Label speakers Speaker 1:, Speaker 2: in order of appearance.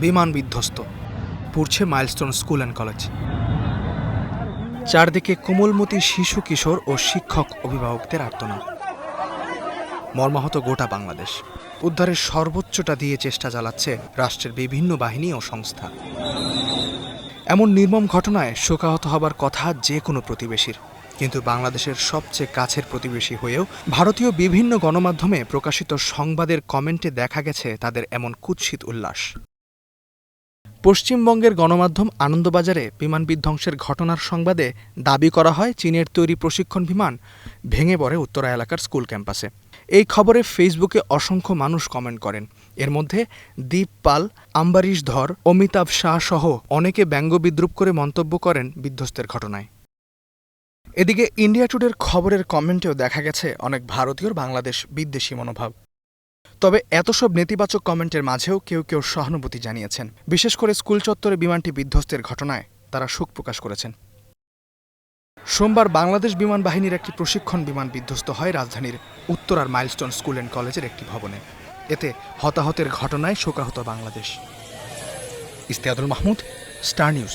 Speaker 1: বিমান বিধ্বস্ত। পুড়ছে মাইলস্টোন স্কুল অ্যান্ড কলেজ। চারদিকে কোমলমতি শিশু কিশোর ও শিক্ষক অভিভাবকদের আর্তনা মর্মাহত গোটা বাংলাদেশ। উদ্ধারের সর্বোচ্চটা দিয়ে চেষ্টা চালাচ্ছে রাষ্ট্রের বিভিন্ন বাহিনী ও সংস্থা। এমন নির্মম ঘটনায় শোকাহত হবার কথা যে কোনো প্রতিবেশীর। কিন্তু বাংলাদেশের সবচেয়ে কাছের প্রতিবেশী হয়েও ভারতীয় বিভিন্ন গণমাধ্যমে প্রকাশিত সংবাদের কমেন্টে দেখা গেছে তাদের এমন কুৎসিত উল্লাস। পশ্চিমবঙ্গের গণমাধ্যম আনন্দবাজারে বিমান বিধ্বংসের ঘটনার সংবাদে দাবি করা হয়, চীনের তৈরি প্রশিক্ষণ বিমান ভেঙে পড়ে উত্তরা এলাকার স্কুল ক্যাম্পাসে। এই খবরে ফেসবুকে অসংখ্য মানুষ কমেন্ট করেন। এর মধ্যে দীপ পাল, আম্বারিশ ধর, অমিতাভ শাহ সহ অনেকে ব্যঙ্গ বিদ্রুপ করে মন্তব্য করেন বিধ্বস্তের ঘটনায়। এদিকে ইন্ডিয়া টুডের খবরের কমেন্টেও দেখা গেছে অনেক ভারতীয়র বাংলাদেশ বিদ্বেষী মনোভাব। তবে এত সব নেতিবাচক কমেন্টের মাঝেও কেউ কেউ সহানুভূতি জানিয়েছেন। বিশেষ করে স্কুল চত্বরে বিমানটি বিধ্বস্তের ঘটনায় তারা শোক প্রকাশ করেছেন। সোমবার বাংলাদেশ বিমান বাহিনীর একটি প্রশিক্ষণ বিমান বিধ্বস্ত হয় রাজধানীর উত্তরার মাইলস্টোন স্কুল অ্যান্ড কলেজের একটি ভবনে। এতে হতাহতের ঘটনায় শোকাহত Bangladesh. Istiadul Mahmud, Star News.